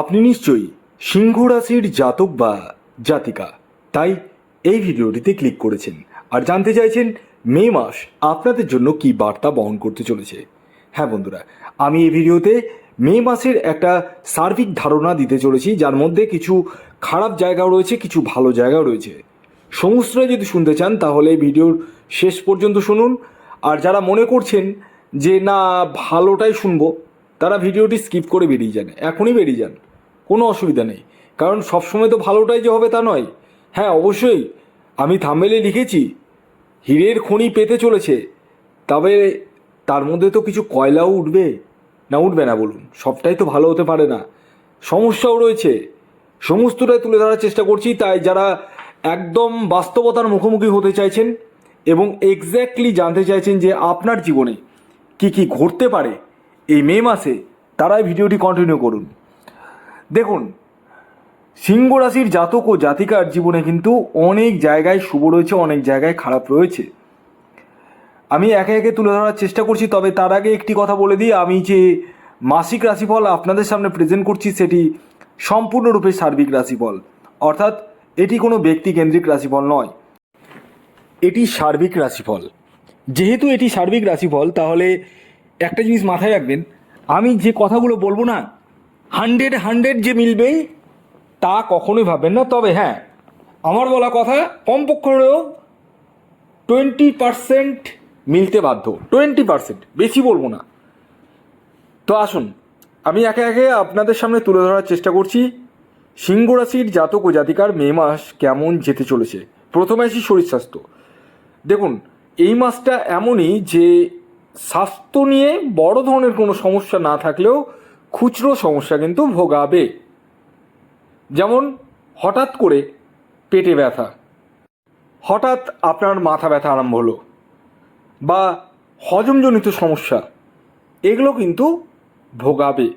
আপনি নিশ্চয়ই সিংহ রাশির জাতক বা জাতিকা। তাই এই ভিডিওটিতে ক্লিক করেছেন আর জানতে চাইছেন মে মাস আপনাদের জন্য কি বার্তা বহন করতে চলেছে। হ্যাঁ বন্ধুরা, আমি এই ভিডিওতে মে মাসের একটা সার্বিক ধারণা দিতে চলেছি, যার মধ্যে কিছু খারাপ জায়গাও রয়েছে, কিছু ভালো জায়গাও রয়েছে। সমস্তটা যদি শুনতে চান, তাহলে এই ভিডিওর শেষ পর্যন্ত শুনুন। আর যারা মনে করছেন যে না ভালোটাই শুনব, তারা ভিডিওটি স্কিপ করে বেরিয়ে যান, এখনই বেরিয়ে যান। কোনো অসুবিধা নেই। কারণ সবসময় তো ভালোটাই যে হবে তা নয়। হ্যাঁ অবশ্যই। আমি থাম্বেলে লিখেছি, হীরের খনি পেতে চলেছে। তবে তার মধ্যে তো কিছু কয়লাও উঠবে? না উঠবে না বলুন। সবটাই তো ভালো হতে পারে না। সমস্যাও রয়েছে। সমস্তটাই তুলে ধরার চেষ্টা করছি, তাই যারা একদম বাস্তবতার মুখোমুখি হতে চাইছেন এবং এক্স্যাক্টলি জানতে চাইছেন যে আপনার জীবনে কি কি ঘটতে পারে এই মে মাসে, তারাই ভিডিওটি কন্টিনিউ করুন। দেখুন, সিংহ রাশির জাতক ও জাতিকার জীবনে কিন্তু অনেক জায়গায় শুভ রয়েছে, অনেক জায়গায় খারাপ রয়েছে। আমি একে একে তুলে ধরার চেষ্টা করছি, তবে তার আগে একটি কথা বলে দিই। আমি যে মাসিক রাশিফল আপনাদের সামনে প্রেজেন্ট করছি, সেটি সম্পূর্ণরূপে সার্বিক রাশিফল। অর্থাৎ এটি কোনো ব্যক্তিকেন্দ্রিক রাশিফল নয়। এটি সার্বিক রাশিফল। যেহেতু এটি সার্বিক রাশিফল, তাহলে একটা জিনিস মাথায় রাখবেন, আমি যে কথাগুলো বলব না হান্ড্রেড হান্ড্রেড যে মিলবে, তা কখনোই ভাববেন না। তবে হ্যাঁ আমার বলা কথা কমপক্ষে হলেও টোয়েন্টি পারসেন্ট মিলতে বাধ্য। টোয়েন্টি পারসেন্ট, বেশি বলব না। তো আসুন, আমি একে একে আপনাদের সামনে তুলে ধরার চেষ্টা করছি। সিংহ রাশির জাতক ও জাতিকার মে মাস কেমন যেতে চলেছে? প্রথমে আসি শরীর স্বাস্থ্য। দেখুন, এই মাসটা এমনই যে স্বাস্থ্য নিয়ে বড় ধরনের কোনো সমস্যা না থাকলেও খুচরো সমস্যা কিন্তু ভোগাবে। যেমন হঠাৎ করে পেটে ব্যথা। হঠাৎ আপনার মাথা ব্যথা আরম্ভ হলো বা হজমজনিত সমস্যা, এগুলো কিন্তু ভোগাবে।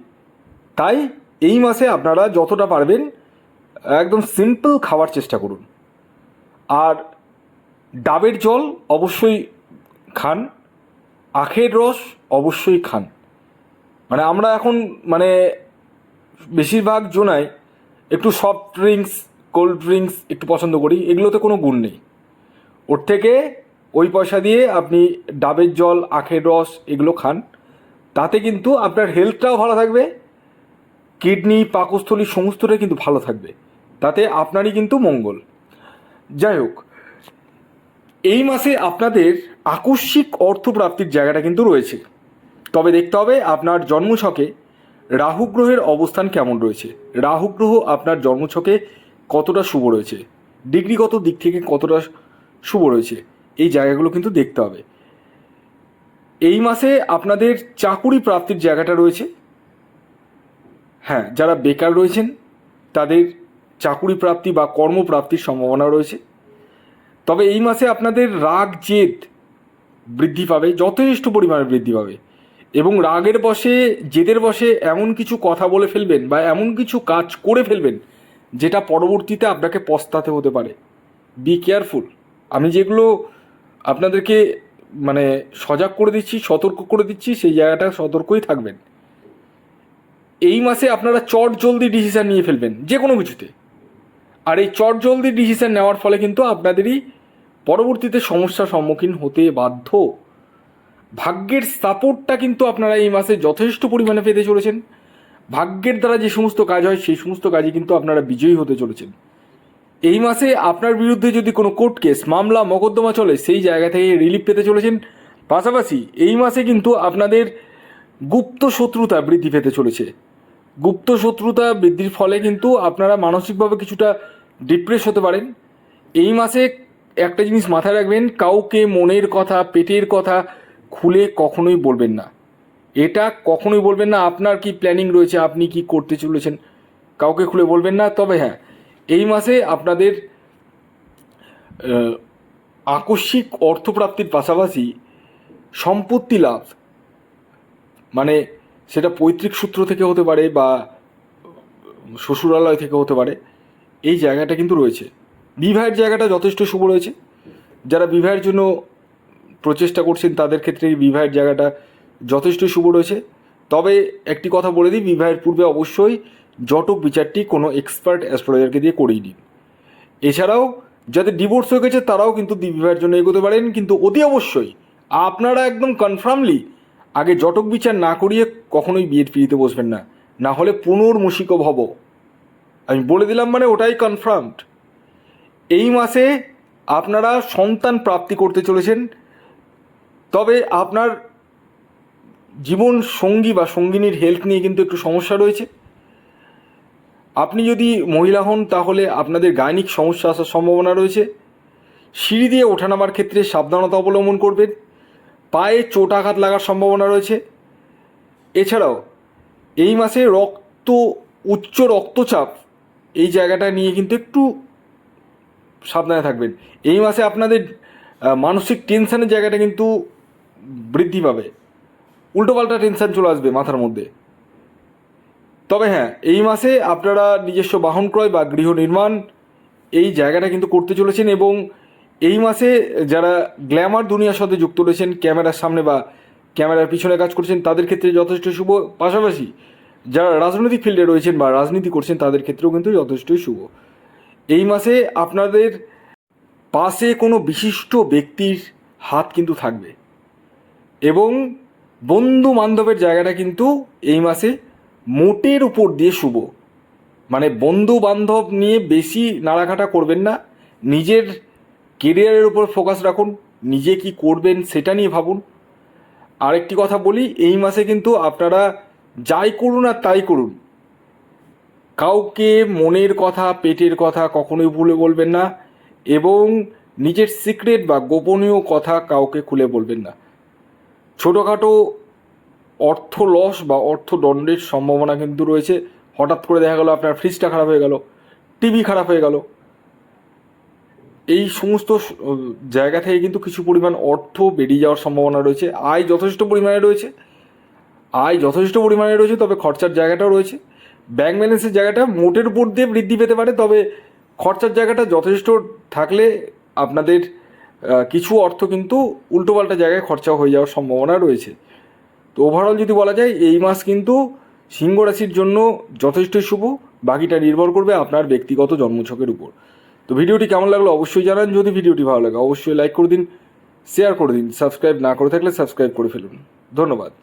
তাই এই মাসে আপনারা যতটা পারবেন একদম সিম্পল খাওয়ার চেষ্টা করুন। আর ডাবের জল অবশ্যই খান, আখের রস অবশ্যই খান। মানে আমরা এখন মানে বেশিরভাগ জনায় একটু সফট ড্রিঙ্কস কোল্ড ড্রিঙ্কস একটু পছন্দ করি, এগুলোতে কোনো গুণ নেই। ওর থেকে ওই পয়সা দিয়ে আপনি ডাবের জল, আখের রস এগুলো খান, তাতে কিন্তু আপনার হেলথটাও ভালো থাকবে কিডনি পাকস্থলী সমস্তটাই কিন্তু ভালো থাকবে, তাতে আপনারই কিন্তু মঙ্গল। যাই হোক, এই মাসে আপনাদের আকস্মিক অর্থপ্রাপ্তির জায়গাটা কিন্তু রয়েছে। তবে দেখতে হবে আপনার জন্মছকে রাহু গ্রহের অবস্থান কেমন রয়েছে। রাহু গ্রহ আপনার জন্মছকে কতটা শুভ রয়েছে। ডিগ্রিগত দিক থেকে কতটা শুভ রয়েছে। এই জায়গাগুলো কিন্তু দেখতে হবে। এই মাসে আপনাদের চাকুরি প্রাপ্তির জায়গাটা রয়েছে। হ্যাঁ যারা বেকার রয়েছেন, তাদের চাকুরি প্রাপ্তি বা কর্মপ্রাপ্তির সম্ভাবনা রয়েছে। তবে এই মাসে আপনাদের রাগ, জেদ বৃদ্ধি পাবে, যথেষ্ট পরিমাণে বৃদ্ধি পাবে। এবং রাগের বসে জেদের বসে এমন কিছু কথা বলে ফেলবেন বা এমন কিছু কাজ করে ফেলবেন যেটা পরবর্তীতে আপনাকে পস্তাতে হতে পারে। বি কেয়ারফুল আমি যেগুলো আপনাদেরকে মানে সজাগ করে দিচ্ছি, সতর্ক করে দিচ্ছি, সেই জায়গাটা সতর্কই থাকবেন। এই মাসে আপনারা চট জলদি ডিসিশান নিয়ে ফেলবেন যে কোনো কিছুতে। আর এই চট জলদি ডিসিশান নেওয়ার ফলে কিন্তু আপনাদেরই পরবর্তীতে সমস্যার সম্মুখীন হতে বাধ্য। ভাগ্যের সাপোর্টটা কিন্তু আপনারা এই মাসে যথেষ্ট পরিমাণে পেতে চলেছেন। ভাগ্যের দ্বারা যে সমস্ত কাজ হয়, সেই সমস্ত কাজে কিন্তু আপনারা বিজয়ী হতে চলেছেন। এই মাসে আপনার বিরুদ্ধে যদি কোনো কোর্ট কেস, মামলা, মকদ্দমা চলে, সেই জায়গা থেকে রিলিফ পেতে চলেছেন। পাশাপাশি এই মাসে কিন্তু আপনাদের গুপ্ত শত্রুতা বৃদ্ধি পেতে চলেছে। গুপ্ত শত্রুতা বৃদ্ধির ফলে কিন্তু আপনারা মানসিকভাবে কিছুটা ডিপ্রেস হতে পারেন। এই মাসে একটা জিনিস মাথায় রাখবেন, কাউকে মনের কথা, পেটের কথা খুলে কখনোই বলবেন না। এটা কখনোই বলবেন না, আপনার কি প্ল্যানিং রয়েছে, আপনি কি করতে চলেছেন, কাউকে খুলে বলবেন না। তবে হ্যাঁ এই মাসে আপনাদের আকস্মিক অর্থপ্রাপ্তির পাশাপাশি সম্পত্তি লাভ মানে সেটা পৈতৃক সূত্র থেকে হতে পারে বা শ্বশুরালয় থেকে হতে পারে, এই জায়গাটা কিন্তু রয়েছে। বিবাহের জায়গাটা যথেষ্ট শুভ রয়েছে। যারা বিবাহের জন্য প্রচেষ্টা করছেন, তাদের ক্ষেত্রে এই বিবাহের জায়গাটা যথেষ্ট শুভ রয়েছে। তবে একটি কথা বলে দিই, বিবাহের পূর্বে অবশ্যই জটক বিচারটি কোনো এক্সপার্ট অ্যাস্ট্রোলজারকে দিয়ে করিয়ে নিন। এছাড়াও যাদের ডিভোর্স হয়ে গেছে, তারাও কিন্তু বিবাহের জন্য এগোতে পারেন, কিন্তু অতি অবশ্যই আপনারা একদম কনফার্মলি আগে জটক বিচার না করিয়ে কখনোই বিয়ের পিড়িতে বসবেন না। না হলে পুনর্মুষিক ভব। আমি বলে দিলাম মানে ওটাই কনফার্মড এই মাসে আপনারা সন্তান প্রাপ্তি করতে চলেছেন তবে আপনার জীবন সঙ্গী বা সঙ্গিনীর হেলথ নিয়ে কিন্তু একটু সমস্যা রয়েছে। আপনি যদি মহিলা হন, তাহলে আপনাদের গায়নিক সমস্যা আসার সম্ভাবনা রয়েছে। সিঁড়ি দিয়ে ওঠানামার ক্ষেত্রে সাবধানতা অবলম্বন করবেন। পায়ে চোট আঘাত লাগার সম্ভাবনা রয়েছে। এছাড়াও, এই মাসে রক্ত, উচ্চ রক্তচাপ এই জায়গাটা নিয়ে কিন্তু একটু সাবধানে থাকবেন। এই মাসে আপনাদের মানসিক টেনশনের জায়গাটা কিন্তু বৃদ্ধি পাবে। উল্টোপাল্টা টেনশন চলে আসবে মাথার মধ্যে। তবে হ্যাঁ এই মাসে আপনারা নিজস্ব বাহন ক্রয় বা গৃহ নির্মাণ এই জায়গাটা কিন্তু করতে চলেছেন এবং এই মাসে যারা গ্ল্যামার দুনিয়ার সাথে যুক্ত রয়েছেন, ক্যামেরার সামনে বা ক্যামেরার পিছনে কাজ করছেন, তাদের ক্ষেত্রে যথেষ্ট শুভ। পাশাপাশি যারা রাজনৈতিক ফিল্ডে রয়েছেন বা রাজনীতি করছেন, তাদের ক্ষেত্রেও কিন্তু যথেষ্টই শুভ। এই মাসে আপনাদের পাশে কোনো বিশিষ্ট ব্যক্তির হাত কিন্তু থাকবে। এবং বন্ধু বান্ধবের জায়গাটা কিন্তু এই মাসে মোটের উপর দিয়ে শুভ। মানে বন্ধু বান্ধব নিয়ে বেশি নাড়াঘাটা করবেন না। নিজের কেরিয়ারের উপর ফোকাস রাখুন, নিজে কি করবেন সেটা নিয়ে ভাবুন। আরেকটি কথা বলি, এই মাসে কিন্তু আপনারা যাই করুন আর তাই করুন। কাউকে মনের কথা, পেটের কথা কখনোই ভুলে বলবেন না এবং নিজের সিক্রেট বা গোপনীয় কথা কাউকে খুলে বলবেন না। ছোটোখাটো অর্থ লস বা অর্থ দণ্ডের সম্ভাবনা কিন্তু রয়েছে। হঠাৎ করে দেখা গেলো আপনার ফ্রিজটা খারাপ হয়ে গেল টিভি খারাপ হয়ে গেল। এই সমস্ত জায়গা থেকে কিন্তু কিছু পরিমাণ অর্থ বেরিয়ে যাওয়ার সম্ভাবনা রয়েছে। আয় যথেষ্ট পরিমাণে রয়েছে। আয় যথেষ্ট পরিমাণে রয়েছে, তবে খরচার জায়গাটাও রয়েছে। ব্যাংক ব্যালেন্সের জায়গাটা মোটের উপর দিয়ে বৃদ্ধি পেতে পারে, তবে খরচার জায়গাটা যথেষ্ট থাকলে আপনাদের কিছু অর্থ কিন্তু উল্টোপাল্টা জায়গায় খরচা হয়ে যাওয়ার সম্ভাবনা রয়েছে। তো ওভারঅল যদি বলা যায়, এই মাস কিন্তু সিংহ রাশির জন্য যথেষ্ট শুভ, বাকিটা নির্ভর করবে আপনার ব্যক্তিগত জন্মছকের উপর। তো ভিডিওটি কেমন লাগল অবশ্যই জানান, যদি ভিডিওটি ভালো লাগে অবশ্যই লাইক করে দিন শেয়ার করে দিন সাবস্ক্রাইব না করে থাকলে সাবস্ক্রাইব করে ফেলুন। ধন্যবাদ।